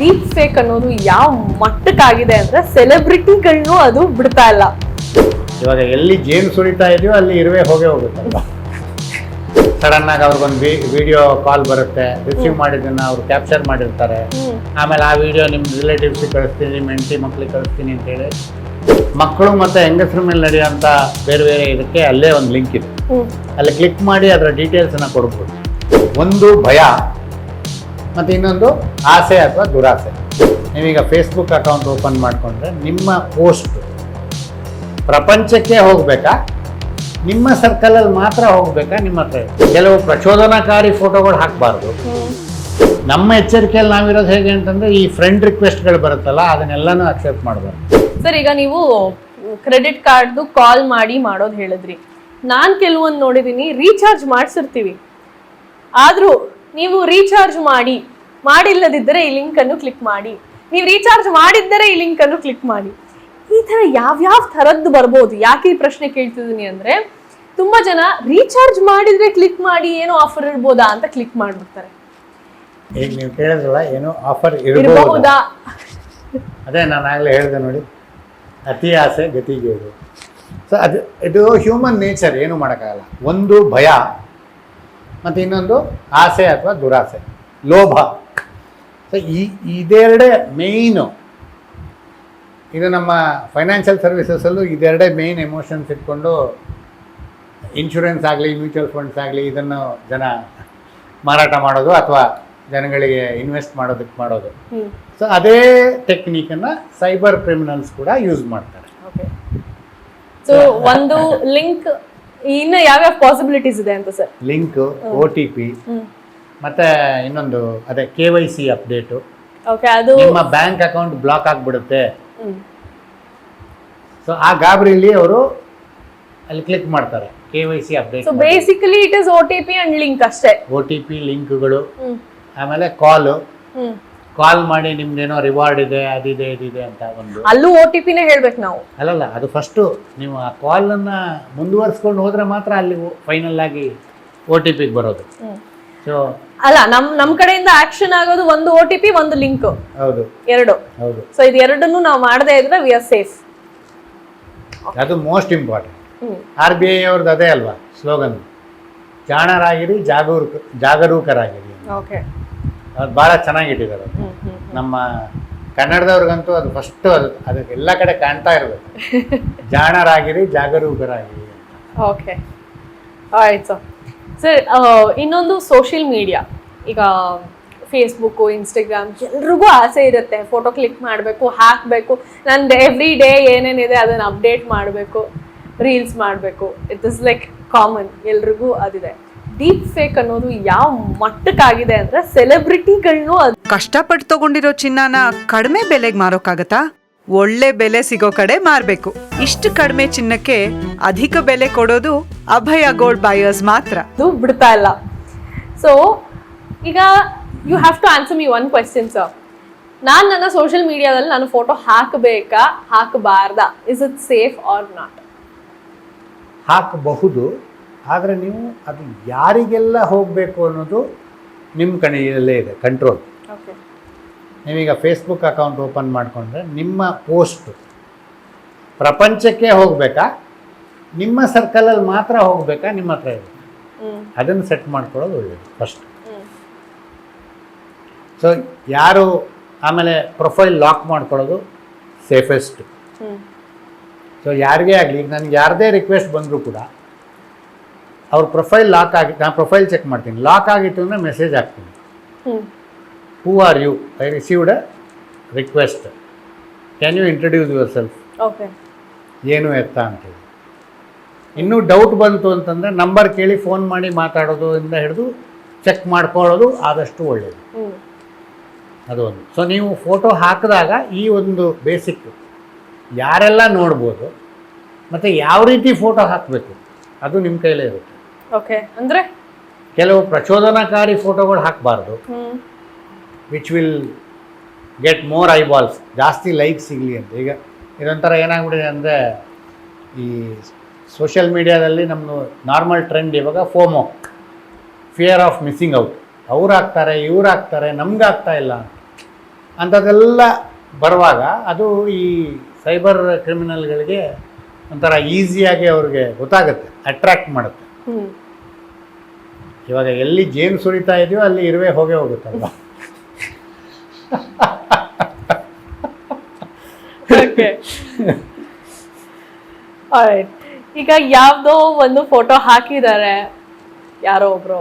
Deep fake ಅನ್ನೋದು ಯಾವ ಮಟ್ಟಕ್ಕಾಗಿದೆ ಅಂದ್ರೆ ಸೆಲೆಬ್ರಿಟಿಗಳನ್ನೂ ಅದು ಬಿಡ್ತಾ ಇಲ್ಲ. ಇವಾಗ ಎಲ್ಲಿ ಜೇನು ಸುರಿತಾ ಇದೆಯೋ ಅಲ್ಲಿ ಇರುವೆ ಹೋಗೇ ಹೋಗುತ್ತಲ್ಲ ಸಡನ್ ಆಗಿ ಅವ್ರಿಗೊಂದು ವಿಡಿಯೋ ಕಾಲ್ ಬರುತ್ತೆ ರಿಸೀವ್ ಮಾಡಿದ್ದನ್ನ ಅವ್ರು ಕ್ಯಾಪ್ಚರ್ ಮಾಡಿರ್ತಾರೆ. ಆಮೇಲೆ ಆ ವಿಡಿಯೋ ನಿಮ್ಮ ರಿಲೇಟಿವ್ಸಿಗೆ ಕಳಿಸ್ತೀನಿ ನಿಮ್ಮ ಹೆಂಡತಿ ಮಕ್ಳಿಗೆ ಕಳಿಸ್ತೀನಿ ಅಂತೇಳಿ ಮಕ್ಕಳು ಮತ್ತು ಹೆಂಗಸರ ಮೇಲೆ ನಡೆಯುವಂಥ ಬೇರೆ ಬೇರೆ ಇದಕ್ಕೆ ಅಲ್ಲೇ ಒಂದು ಲಿಂಕ್ ಇದೆ. ಅಲ್ಲಿ ಕ್ಲಿಕ್ ಮಾಡಿ ಅದರ ಡೀಟೇಲ್ಸನ್ನು ಕೊಡ್ಬೋದು. ಒಂದು ಭಯ. ಮತ್ತು ಇನ್ನೊಂದು ಆಸೆ ಅಥವಾ ದುರಾಸೆ. ನೀವೀಗ ಫೇಸ್ಬುಕ್ ಅಕೌಂಟ್ ಓಪನ್ ಮಾಡಿಕೊಂಡ್ರೆ ನಿಮ್ಮ ಪೋಸ್ಟ್ ಪ್ರಪಂಚಕ್ಕೆ ಹೋಗಬೇಕಾ? ನಿಮ್ಮ ಸರ್ಕಲಲ್ಲಿ ಮಾತ್ರ ಹೋಗಬೇಕಾ? ನಿಮ್ಮ ಹತ್ರ ಕೆಲವು ಪ್ರಚೋದನಾಕಾರಿ ಫೋಟೋಗಳು ಹಾಕಬಾರ್ದು. ನಮ್ಮ ಎಚ್ಚರಿಕೆಯಲ್ಲಿ ನಾವಿರೋದು ಹೇಗೆ ಅಂತಂದ್ರೆ ಈ ಫ್ರೆಂಡ್ ರಿಕ್ವೆಸ್ಟ್ಗಳು ಬರುತ್ತಲ್ಲ, ಅದನ್ನೆಲ್ಲನೂ ಅಕ್ಸೆಪ್ಟ್ ಮಾಡಬಾರ್ದು. ಸರ್, ಈಗ ನೀವು ಕ್ರೆಡಿಟ್ ಕಾರ್ಡ್ದು ಕಾಲ್ ಮಾಡಿ ಮಾಡೋದು ಹೇಳಿದ್ರಿ. ನಾನು ಕೆಲವೊಂದು ನೋಡಿದೀನಿ ರೀಚಾರ್ಜ್ ಮಾಡಿಸಿರ್ತೀವಿ. ಆದ್ರೂ ನೀವು ರೀಚಾರ್ಜ್ ಮಾಡಿ ಮಾಡಿಲ್ಲದಿದ್ದರೆ ಈ ಲಿಂಕ್ ಅನ್ನು ಕ್ಲಿಕ್ ಮಾಡಿ. ನೀವು ರೀಚಾರ್ಜ್ ಮಾಡಿದ್ದರೆ ಈ ಲಿಂಕ್ ಅನ್ನು ಕ್ಲಿಕ್ ಮಾಡಿ. ಈ ಥರ ಯಾವ್ಯಾವ ಥರದ್ದು ಬರ್ಬೋದು? ಯಾಕೆ ಈ ಪ್ರಶ್ನೆ ಕೇಳ್ತಿದ್ದೀನಿ ಅಂದ್ರೆ ತುಂಬಾ ಜನ ರೀಚಾರ್ಜ್ ಮಾಡಿದ್ರೆ ಕ್ಲಿಕ್ ಮಾಡಿ ಏನೋ ಆಫರ್ ಇರ್ಬೋದಾ ಅಂತ ಕ್ಲಿಕ್ ಮಾಡ್ಬಿಡ್ತಾರೆ. ಈಗ ನೀವು ಕೇಳಿದ್ರಲ್ಲ ಏನೋ ಆಫರ್ ಇರಬಹುದು ಅದೇ ನಾನು ಆಗಲೇ ಹೇಳಿದೆ ನೋಡಿ. ಅತಿ ಆಸೆ ಗತಿಗೆ ಇದು ಸೊ ಅದು ಇದು ಹ್ಯೂಮನ್ ನೇಚರ್ ಏನು ಮಾಡೋಕ್ಕಾಗಲ್ಲ. ಒಂದು ಭಯ. ಮತ್ತು ಇನ್ನೊಂದು ಆಸೆ ಅಥವಾ ದುರಾಸೆ? ಲೋಭ. ಸೊ ಈ ಇದೆರಡೇ ಮೇಯ್ನು ಇದು ನಮ್ಮ ಫೈನಾನ್ಷಿಯಲ್ ಸರ್ವಿಸಸಲ್ಲೂ ಇದೆರಡೇ ಮೇಯ್ನ್ ಎಮೋಷನ್ಸ್ ಇಟ್ಕೊಂಡು ಇನ್ಶೂರೆನ್ಸ್ ಆಗಲಿ ಮ್ಯೂಚುವಲ್ ಫಂಡ್ಸ್ ಆಗಲಿ ಇದನ್ನು ಜನ ಮಾರಾಟ ಮಾಡೋದು ಅಥವಾ ಜನಗಳಿಗೆ ಇನ್ವೆಸ್ಟ್ ಮಾಡೋದಕ್ಕೆ ಮಾಡೋದು. ಸೊ ಅದೇ ಟೆಕ್ನಿಕನ್ನು ಸೈಬರ್ ಕ್ರಿಮಿನಲ್ಸ್ ಕೂಡ ಯೂಸ್ ಮಾಡ್ತಾರೆ. ಓಕೆ ಸೊ ಒಂದು ಲಿಂಕ್ ಇನ್ನು ಯಾವ್ಯಾವ ಪಾಸಿಬಿಲಿಟೀಸ್ ಇದೆ ಅಂತ sir? Link O T P ಮತ್ತೆ ಇನ್ನೊಂದು ಅದೇ K Y C update okay ಅದು ನಿಮ್ಮ ಬ್ಯಾಂಕ್ ಅಕೌಂಟ್ ಬ್ಲಾಕ್ ಆಗಿಬಿಡುತ್ತೆ. ಸೊ ಆ ಗಾಬರಿಲಿ ಅವರು ಅಲ್ಲಿ ಕ್ಲಿಕ್ ಮಾಡ್ತಾರೆ K Y C update so basically it is O T P and link ಅಷ್ಟೇ. ಓ ಟಿ ಪಿ ಲಿಂಕ್ಗಳು ಆಮೇಲೆ ಕಾಲು ಕಾಲ್ ಮಾಡಿ ನಿಮ್ದೇನೋ ರಿವಾರ್ಡ್ ಇದೆ ಅದಿದೆ ಇದಿದೆ ಅಂತ ಒಂದು. ಅಲ್ಲೂ ಓ ಟಿ ಪಿನೇ ಹೇಳ್ಬೇಕು ನಾವು. ಅಲ್ಲಲ್ಲ ಅದು ಫಸ್ಟು ನೀವು ಆ ಕಾಲನ್ನು ಮುಂದುವರಿಸ್ಕೊಂಡು ಹೋದರೆ ಮಾತ್ರ ಅಲ್ಲಿ ಫೈನಲ್ ಆಗಿ ಒ ಟಿ ಪಿಗೆ ಬರೋದು. ಸೊ ಅಲ್ಲ ನಮ್ ನಮ್ ಕಡೆಯಿಂದ ಆಕ್ಷನ್ ಆಗೋದು ಒಂದು ಓ ಟಿ ಪಿ ಒಂದು ಲಿಂಕ್ ಹೌದು. ಎರಡು. ಹೌದು. ಸೊ ಇದು ಎರಡನ್ನೂ ನಾವು ಮಾಡದೇ ಇದ್ರೆ ವಿ ಆರ್ ಸೇಫ್ ಅದು most important R B I ಅವ್ರದ್ದು ಅದೇ ಅಲ್ವಾ ಸ್ಲೋಗನ್ ಜಾಣರಾಗಿರಿ ಜಾಗರೂಕ ಜಾಗರೂಕರಾಗಿರಿ ಓಕೆ ಅದು ಭಾಳ ಚೆನ್ನಾಗಿಟ್ಟಿದ್ದಾರೆ ನಮ್ಮ ಕನ್ನಡದವ್ರಿಗಂತೂ ಅದು ಫಸ್ಟು ಅದು ಅದಕ್ಕೆ ಎಲ್ಲ ಕಡೆ ಕಾಣ್ತಾ ಇರಬೇಕು. ಜಾಣರಾಗಿರಿ ಜಾಗರೂಕರಾಗಿರಿ ಓಕೆ. ಆಯ್ತು ಸರ್ ಇನ್ನೊಂದು ಸೋಷಿಯಲ್ ಮೀಡಿಯಾ ಈಗ ಫೇಸ್ಬುಕ್ಕು ಇನ್ಸ್ಟಾಗ್ರಾಮ್ ಎಲ್ರಿಗೂ ಆಸೆ ಇರುತ್ತೆ. ಫೋಟೋ ಕ್ಲಿಕ್ ಮಾಡಬೇಕು ಹಾಕಬೇಕು. ನಂದು ಎವ್ರಿ ಡೇ ಏನೇನಿದೆ ಅದನ್ನು ಅಪ್ಡೇಟ್ ಮಾಡಬೇಕು ರೀಲ್ಸ್ ಮಾಡಬೇಕು. ಇಟ್ ಇಸ್ ಲೈಕ್ ಕಾಮನ್ ಎಲ್ರಿಗೂ ಅದಿದೆ. ಡೀಪ್ ಫೇಕ್ ಅನ್ನೋದು ಯಾವ ಮಟ್ಟಕ್ಕಾಗಿದೆ ಅಂದ್ರೆ ಸೆಲೆಬ್ರಿಟಿಗಳನ್ನೂ ಅದು. ಕಷ್ಟಪಟ್ಟು ತಗೊಂಡಿರೋ ಚಿನ್ನನ ಕಡಿಮೆ ಬೆಲೆಗೆ ಮಾರೋಕ್ಕಾಗತ್ತಾ? ಒಳ್ಳೆ ಬೆಲೆ ಸಿಗೋ ಕಡೆ ಮಾರ್ಬೇಕು. ಇಷ್ಟು ಕಡಿಮೆ ಚಿನ್ನಕ್ಕೆ ಅಧಿಕ ಬೆಲೆ ಕೊಡೋದು ಅಭಯ ಗೋಲ್ಡ್ ಬಾಯರ್ಸ್ ಮಾತ್ರ. ಅದು ಬಿಡ್ತಾ ಇಲ್ಲ. ಸೊ ಈಗ you have to answer me one question sir ನಾನು ನನ್ನ ಸೋಷಿಯಲ್ ಮೀಡಿಯಾದಲ್ಲಿ ನಾನು ಫೋಟೋ ಹಾಕಬೇಕಾ? ಹಾಕಬಾರ್ದಾ? Is it safe or not ಹಾಕಬಹುದು. ಆದರೆ ನೀವು ಅದು ಯಾರಿಗೆಲ್ಲ ಹೋಗಬೇಕು ಅನ್ನೋದು ನಿಮ್ಮ ಕಣಿಯಲ್ಲೇ ಇದೆ ಕಂಟ್ರೋಲ್ ನೀವೀಗ ಫೇಸ್ಬುಕ್ ಅಕೌಂಟ್ ಓಪನ್ ಮಾಡಿಕೊಂಡ್ರೆ ನಿಮ್ಮ ಪೋಸ್ಟ್ ಪ್ರಪಂಚಕ್ಕೆ ಹೋಗಬೇಕಾ? ನಿಮ್ಮ ಸರ್ಕಲಲ್ಲಿ ಮಾತ್ರ ಹೋಗಬೇಕಾ? ನಿಮ್ಮ ಹತ್ರ ಇದೆ ಅದನ್ನು ಸೆಟ್ ಮಾಡ್ಕೊಳ್ಳೋದು ಒಳ್ಳೆಯದು ಫಸ್ಟ್ ಸೊ ಯಾರು ಆಮೇಲೆ ಪ್ರೊಫೈಲ್ ಲಾಕ್ ಮಾಡ್ಕೊಳ್ಳೋದು ಸೇಫೆಸ್ಟ್ ಸೊ ಯಾರಿಗೇ ಆಗಲಿ ಈಗ ನನಗೆ ಯಾರದೇ ರಿಕ್ವೆಸ್ಟ್ ಬಂದರೂ ಕೂಡ ಅವ್ರ ಪ್ರೊಫೈಲ್ ಲಾಕ್ ಆಗಿ ನಾನು ಪ್ರೊಫೈಲ್ ಚೆಕ್ ಮಾಡ್ತೀನಿ. ಲಾಕ್ ಆಗಿತ್ತು ಅಂದರೆ ಮೆಸೇಜ್ ಹಾಕ್ತೀನಿ. Who are you I received request can you introduce yourself okay ಏನು ಎತ್ತ ಅಂತೇಳಿ. ಇನ್ನೂ ಡೌಟ್ ಬಂತು ಅಂತಂದರೆ ನಂಬರ್ ಕೇಳಿ ಫೋನ್ ಮಾಡಿ ಮಾತಾಡೋದು ಇಂದ ಹಿಡಿದು ಚೆಕ್ ಮಾಡ್ಕೊಳ್ಳೋದು ಆದಷ್ಟು ಒಳ್ಳೆಯದು ಅದೊಂದು ಅದು ಒಂದು. ಸೊ ನೀವು ಫೋಟೋ ಹಾಕಿದಾಗ ಈ ಒಂದು ಬೇಸಿಕ್ ಯಾರೆಲ್ಲ ನೋಡ್ಬೋದು ಮತ್ತು ಯಾವ ರೀತಿ ಫೋಟೋ ಹಾಕಬೇಕು ಅದು ನಿಮ್ಮ ಕೈಲೇ ಇರುತ್ತೆ. ಓಕೆ ಅಂದ್ರೆ? ಕೆಲವು ಪ್ರಚೋದನಕಾರಿ ಫೋಟೋಗಳು ಹಾಕಬಾರ್ದು. Which will get more eyeballs ಜಾಸ್ತಿ ಲೈಕ್ ಸಿಗಲಿ ಅಂತ. ಈಗ ಇದೊಂಥರ ಏನಾಗ್ಬಿಟ್ಟಿದೆ ಅಂದರೆ ಈ ಸೋಷಿಯಲ್ ಮೀಡಿಯಾದಲ್ಲಿ ನಮ್ಮದು ನಾರ್ಮಲ್ ಟ್ರೆಂಡ್ ಇವಾಗ FOMO fear of missing out ಅವ್ರು ಹಾಕ್ತಾರೆ ಇವ್ರು ಹಾಕ್ತಾರೆ ನಮ್ಗೆ ಆಗ್ತಾ ಇಲ್ಲ ಅಂಥದ್ದೆಲ್ಲ ಬರುವಾಗ ಅದು ಈ ಸೈಬರ್ ಕ್ರಿಮಿನಲ್ಗಳಿಗೆ ಒಂಥರ ಈಸಿಯಾಗಿ ಅವ್ರಿಗೆ ಗೊತ್ತಾಗುತ್ತೆ ಅಟ್ರ್ಯಾಕ್ಟ್ ಮಾಡುತ್ತೆ. ಇವಾಗ ಎಲ್ಲಿ ಜೇನು ಸುರಿತಾ ಇದೆಯೋ ಅಲ್ಲಿ ಇರುವೆ ಹೋಗೇ ಹೋಗುತ್ತಲ್ಲ ಈಗ ಯಾವ್ದೋ ಒಂದು ಫೋಟೋ ಹಾಕಿದ್ದಾರೆ ಯಾರೋ ಒಬ್ರು.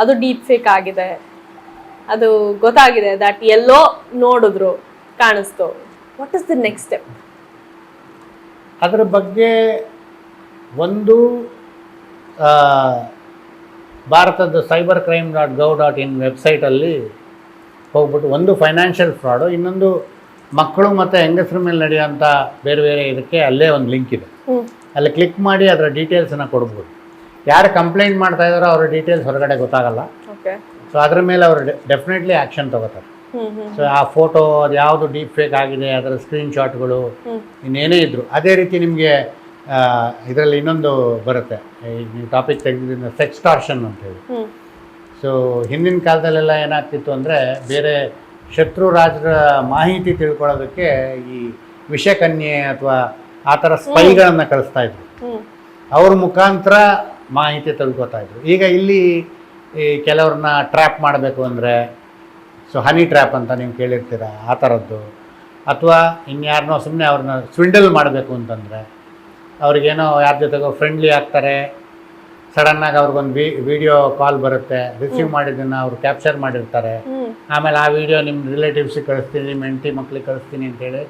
ಅದು ಡೀಪ್ ಫೇಕ್ ಆಗಿದೆ. ಅದು ಗೊತ್ತಾಗಿದೆ ದಟ್ ಎಲ್ಲೋ ನೋಡಿದ್ರು ಕಾಣಿಸ್ತು. What is the next step ಅದರ ಬಗ್ಗೆ ಒಂದು ಭಾರತದ cyber crime dot gov dot in ವೆಬ್ಸೈಟಲ್ಲಿ ಹೋಗ್ಬಿಟ್ಟು ಒಂದು ಫೈನಾನ್ಷಿಯಲ್ ಫ್ರಾಡು ಇನ್ನೊಂದು ಮಕ್ಕಳು ಮತ್ತು ಹೆಂಗಸರ ಮೇಲೆ ನಡೆಯುವಂಥ ಬೇರೆ ಬೇರೆ ಇದಕ್ಕೆ ಅಲ್ಲೇ ಒಂದು ಲಿಂಕ್ ಇದೆ. ಅಲ್ಲಿ ಕ್ಲಿಕ್ ಮಾಡಿ ಅದರ ಡೀಟೇಲ್ಸನ್ನು ಕೊಡ್ಬೋದು. ಯಾರು ಕಂಪ್ಲೇಂಟ್ ಮಾಡ್ತಾ ಇದ್ದಾರೋ ಅವ್ರ ಡೀಟೇಲ್ಸ್ ಹೊರಗಡೆ ಗೊತ್ತಾಗಲ್ಲ. ಓಕೆ ಸೊ ಅದ್ರ ಮೇಲೆ ಅವರು ಡೆಫಿನೆಟ್ಲಿ ಆ್ಯಕ್ಷನ್ ತಗೋತಾರೆ. ಸೊ ಆ ಫೋಟೋ ಅದು ಯಾವುದು ಡೀಪ್ ಫೇಕ್ ಆಗಿದೆ ಅದರ ಸ್ಕ್ರೀನ್ಶಾಟ್ಗಳು ಇನ್ನೇನೇ ಇದ್ರು. ಅದೇ ರೀತಿ ನಿಮಗೆ ಇದರಲ್ಲಿ ಇನ್ನೊಂದು ಬರುತ್ತೆ. ಈ ಟಾಪಿಕ್ ಸೆಕ್ಸ್ ಸೆಕ್ಸ್ಟಾರ್ಷನ್ ಅಂತೇಳಿ ಸೊ ಹಿಂದಿನ ಕಾಲದಲ್ಲೆಲ್ಲ ಏನಾಗ್ತಿತ್ತು ಅಂದರೆ ಬೇರೆ ಶತ್ರು ರಾಜರ ಮಾಹಿತಿ ತಿಳ್ಕೊಳ್ಳೋದಕ್ಕೆ ಈ ವಿಷಕನ್ಯೆ ಅಥವಾ ಆ ಥರ ಸ್ಪೈಗಳನ್ನು ಕಳಿಸ್ತಾ ಇದ್ರು. ಅವ್ರ ಮುಖಾಂತರ ಮಾಹಿತಿ ತಿಳ್ಕೊತಾ ಇದ್ರು. ಈಗ ಇಲ್ಲಿ ಈ ಕೆಲವ್ರನ್ನ ಟ್ರ್ಯಾಪ್ ಮಾಡಬೇಕು ಅಂದರೆ ಸೊ ಹನಿ ಟ್ರ್ಯಾಪ್ ಅಂತ ನೀವು ಕೇಳಿರ್ತೀರ ಆ ಥರದ್ದು. ಅಥವಾ ಇನ್ಯಾರನ್ನೋ ಸುಮ್ಮನೆ ಅವ್ರನ್ನ ಸ್ವಿಂಡಲ್ ಮಾಡಬೇಕು ಅಂತಂದರೆ ಅವ್ರಿಗೇನೋ ಯಾರ ಜೊತೆಗೋ ಫ್ರೆಂಡ್ಲಿ ಆಗ್ತಾರೆ. ಸಡನ್ನಾಗಿ ಅವ್ರಿಗೊಂದು ವಿ ವಿಡಿಯೋ ಕಾಲ್ ಬರುತ್ತೆ. ರಿಸೀವ್ ಮಾಡಿದ್ದನ್ನು ಅವ್ರು ಕ್ಯಾಪ್ಚರ್ ಮಾಡಿರ್ತಾರೆ. ಆಮೇಲೆ ಆ ವಿಡಿಯೋ ನಿಮ್ಮ ರಿಲೇಟಿವ್ಸಿಗೆ ಕಳಿಸ್ತೀನಿ ನಿಮ್ಮ ಹೆಂಡತಿ ಮಕ್ಳಿಗೆ ಕಳಿಸ್ತೀನಿ ಅಂತೇಳಿ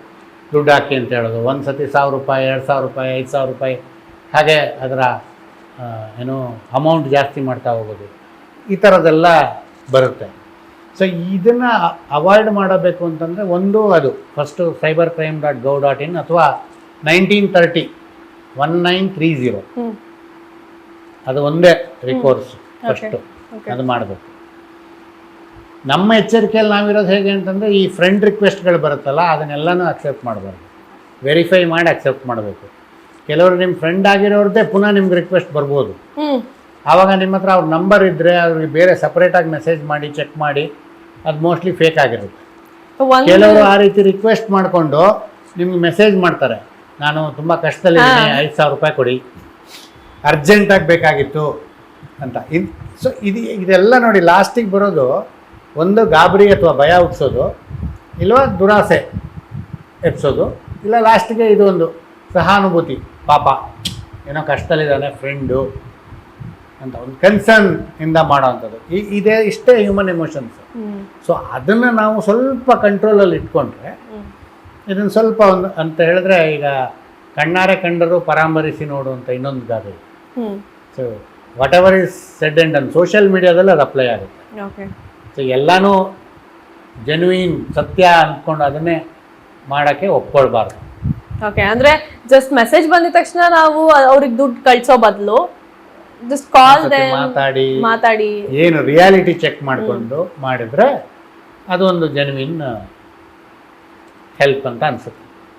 ದುಡ್ಡು ಹಾಕಿ ಅಂತ ಹೇಳೋದು. ಒಂದು ಸತಿ ಸಾವಿರ ರೂಪಾಯಿ ಎರಡು ಸಾವಿರ ರೂಪಾಯಿ ಐದು ಸಾವಿರ ರೂಪಾಯಿ. ಹಾಗೆ ಅದರ ಏನು ಅಮೌಂಟ್ ಜಾಸ್ತಿ ಮಾಡ್ತಾ ಹೋಗೋದು. ಈ ಥರದ್ದೆಲ್ಲ ಬರುತ್ತೆ. ಸೊ ಇದನ್ನು ಅವಾಯ್ಡ್ ಮಾಡಬೇಕು ಅಂತಂದರೆ ಒಂದು ಅದು. First cyber crime dot gov dot in ಅಥವಾ nineteen thirty one nine three zero hmm. ಅದು ಒಂದೇ ರಿಕೋರ್ಸ್ ಫಸ್ಟ್ ಅದು ಮಾಡಬೇಕು. ನಮ್ಮ ಎಚ್ಚರಿಕೆಯಲ್ಲಿ ನಾವಿರೋದು ಹೇಗೆ ಅಂತಂದರೆ ಈ ಫ್ರೆಂಡ್ ರಿಕ್ವೆಸ್ಟ್ಗಳು ಬರುತ್ತಲ್ಲ ಅದನ್ನೆಲ್ಲನೂ ಅಕ್ಸೆಪ್ಟ್ ಮಾಡಬಾರ್ದು. ವೆರಿಫೈ ಮಾಡಿ ಅಕ್ಸೆಪ್ಟ್ ಮಾಡಬೇಕು. ಕೆಲವರು ನಿಮ್ಮ ಫ್ರೆಂಡ್ ಆಗಿರೋರದ್ದೇ ಪುನಃ ನಿಮ್ಗೆ ರಿಕ್ವೆಸ್ಟ್ ಬರ್ಬೋದು. ಆವಾಗ ನಿಮ್ಮ ಹತ್ರ ಅವ್ರ ನಂಬರ್ ಇದ್ದರೆ ಅವ್ರಿಗೆ ಬೇರೆ ಸಪ್ರೇಟಾಗಿ ಮೆಸೇಜ್ ಮಾಡಿ ಚೆಕ್ ಮಾಡಿ ಅದು ಮೋಸ್ಟ್ಲಿ ಫೇಕ್ ಆಗಿರುತ್ತೆ. ಕೆಲವರು ಆ ರೀತಿ ರಿಕ್ವೆಸ್ಟ್ ಮಾಡಿಕೊಂಡು ನಿಮ್ಗೆ ಮೆಸೇಜ್ ಮಾಡ್ತಾರೆ. ನಾನು ತುಂಬ ಕಷ್ಟದಲ್ಲಿ ಐದು ಸಾವಿರ ರೂಪಾಯಿ ಕೊಡಿ. ಅರ್ಜೆಂಟಾಗಿ ಬೇಕಾಗಿತ್ತು ಅಂತ. ಇದು ಸೊ ಇದು ಇದೆಲ್ಲ ನೋಡಿ ಲಾಸ್ಟಿಗೆ ಬರೋದು ಒಂದು ಗಾಬರಿ ಅಥವಾ ಭಯ ಹುಟ್ಟಿಸೋದು ಇಲ್ವಾ ದುರಾಸೆ ಎಪ್ಸೋದು ಇಲ್ಲ ಲಾಸ್ಟಿಗೆ ಇದು ಒಂದು ಸಹಾನುಭೂತಿ ಪಾಪ ಏನೋ ಕಷ್ಟದಲ್ಲಿದ್ದಾನೆ ಫ್ರೆಂಡು ಅಂತ ಒಂದು ಕನ್ಸರ್ನ್ ಇಂದ ಮಾಡೋವಂಥದ್ದು. ಈ ಇದೇ ಇಷ್ಟೇ ಹ್ಯೂಮನ್ ಎಮೋಷನ್ಸ್ ಸೊ ಅದನ್ನು ನಾವು ಸ್ವಲ್ಪ ಕಂಟ್ರೋಲಲ್ಲಿ ಇಟ್ಕೊಂಡ್ರೆ ಇದನ್ನು ಸ್ವಲ್ಪ ಒಂದು ಅಂತ ಹೇಳಿದ್ರೆ ಈಗ ಕಣ್ಣಾರೆ ಕಂಡರು ಪರಾಮರಿಸಿ ನೋಡು ಅಂತ ಇನ್ನೊಂದು ಗಾದೆ. So whatever is said and on social ಮೀಡಿಯಾದಲ್ಲಿ ಅದು ಅಪ್ಲೈ ಆಗುತ್ತೆ. ಓಕೆ ಸೊ ಎಲ್ಲನೂ ಜೆನ್ಯೂನ್ ಸತ್ಯ ಅಂದ್ಕೊಂಡು ಅದನ್ನೇ ಮಾಡೋಕ್ಕೆ ಒಪ್ಕೊಳ್ಬಾರ್ದು. ಓಕೆ ಅಂದರೆ ಜಸ್ಟ್ ಮೆಸೇಜ್ ಬಂದಿದ ತಕ್ಷಣ ನಾವು ಅವ್ರಿಗೆ ದುಡ್ಡು ಕಳಿಸೋ ಬದಲು ಜಸ್ಟ್ ಕಾಲ್ ಮಾತಾಡಿ ಮಾತಾಡಿ. ಏನು ರಿಯಾಲಿಟಿ ಚೆಕ್ ಮಾಡಿಕೊಂಡು ಮಾಡಿದ್ರೆ ಅದೊಂದು ಜೆನ್ಯೂನ್ ஹெல்ப் பண்ணுறேன் அனுப்பிச்சு